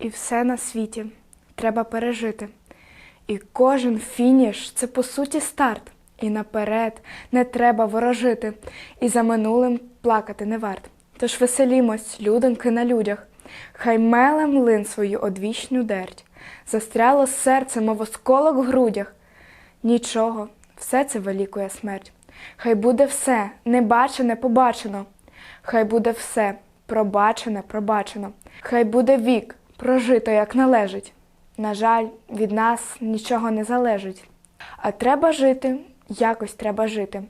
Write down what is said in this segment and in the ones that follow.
І все на світі треба пережити. І кожен фініш це по суті старт. І наперед не треба ворожити, і за минулим плакати не варт. Тож веселімось, людоньки на людях, хай меле млин свою одвічну дерть, застряло серце, мов осколок в грудях. Нічого, все це вилікує смерть. Хай буде все, небачене, побачено. Хай буде все, пробачене, пробачено. Хай буде вік, прожито, як належить. На жаль, від нас нічого не залежить. А треба жити, якось треба жити.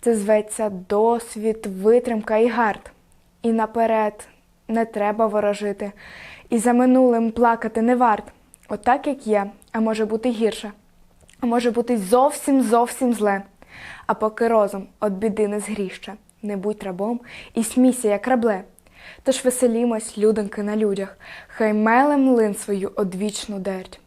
Це зветься досвід, витримка і гард. І наперед не треба ворожити. І за минулим плакати не варт. Отак, як є, а може бути гірше. А може бути зовсім зовсім зле. А поки розум от біди не згріще, не будь рабом і смійся, як рабле. Тож веселімось, людоньки на людях, хай меле млин свою одвічну дерть.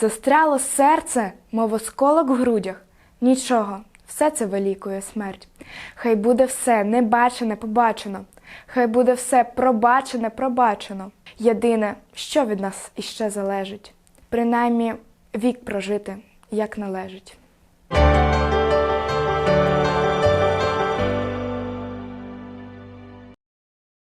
Застряло серце, мов осколок в грудях. Нічого, все це вилікує смерть. Хай буде все небачене, побачено, хай буде все пробачене, пробачено. Єдине, що від нас іще залежить, принаймні вік прожити, як належить.